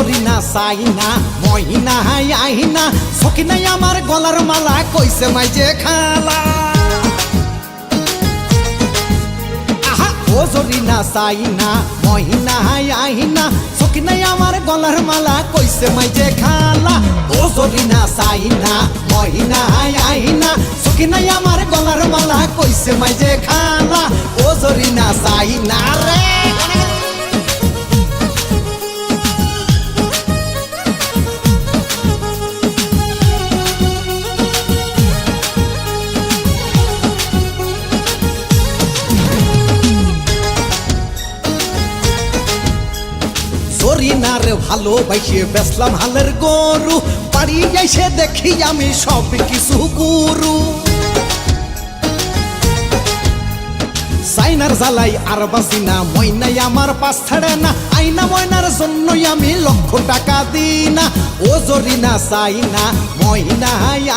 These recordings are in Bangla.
সাইনা, মহিনা আহিনা সকিনাই আমার গলার মালা কইছে মাইজে খালা। আহা, ও জরিনা, সাইনা, মহিনা আহিনা সকিনাই আমার গলার মালা কইছে মাইজে খালা। ও জরিনা, সাইনা, মহিনা আহিনা সকিনাই আমার গলার মালা কইছে মাইজে খালা। ও জরিনা, সাইনা রে জরিনারে ভালোবাসে বেসলাম হালের গরু। বাড়ি এসে দেখি আমি সব কিছু গুরু। সাইনার জ্বালাই আর বাসি না, ময়নাই আমার পাশ ছাড়ে না। আইনা ময়নার জন্যই আমি লক্ষ টাকা দিই না ও জরিনা, সাইনা ময়না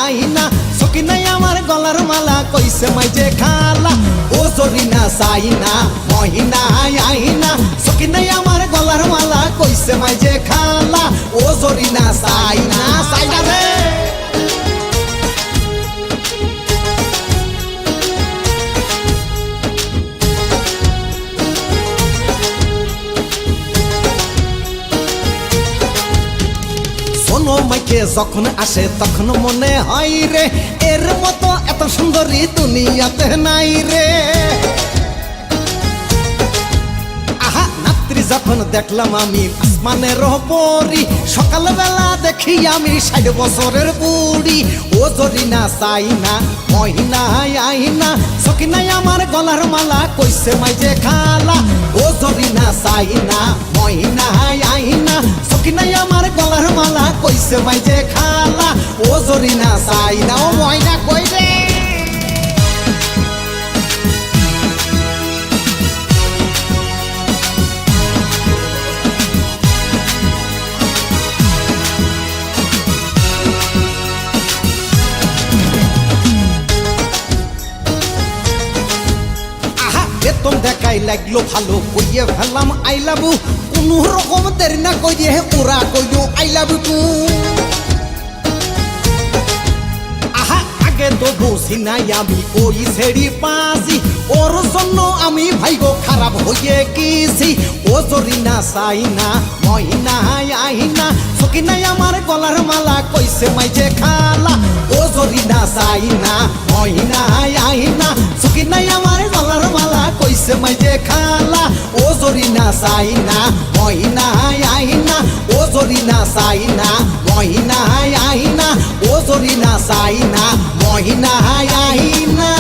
আইনা। সকিনাই আমার গলার মালা, কইছে মাইজে খালা। ও জরিনা সাইনা, মহিনা আইনা। সকিনাই আমার গলার মালা কইছে মাইজে খালা। ও জরিনা, সাইনা সাইনা রে। শোনো মাইকে, যখন আসে তখন মনে হয় রে, এর মতো এত সুন্দরী দুনিয়াতে নাই রে। যখন দেখলাম আমি আসমানের পরি সকালবেলা দেখি আমি ষাট বছরের বুড়ি। ও জরিনা সাইনা মহিনা আইনা সকিনাই আমার গলার মালা কইছে মাইজে খালা। ও জরিনা সাইনা মহিনা আইনা সকিনাই আমার গলার মালা কইছে মাইজে খালা। ও জরিনা সাইনা ও ময়না কই দেখাই লাগল ভালো কইয়ে ফেললাম আই লাভ কোন রকম দেরি না কই দিয়ে ওরা কইলো আই লাভ আহা, আগে তো বুঝি নাই আমি ওই ছেড়ি ওর জন্য আমি ভাইগো খারাপ হয়ে গেছি। ও জরিনা সাইনা মহিনা আইনা সকিনাই আমার গলার মালা, কইছে মাইজে খালা। ও জরিনা সাইনা মহিনা আইনা রে খালা, ও জরি না সাই না ওই না আই না, ও জরি না সাই না ওই না আই না, ও জরি না সাই না ওই আই না।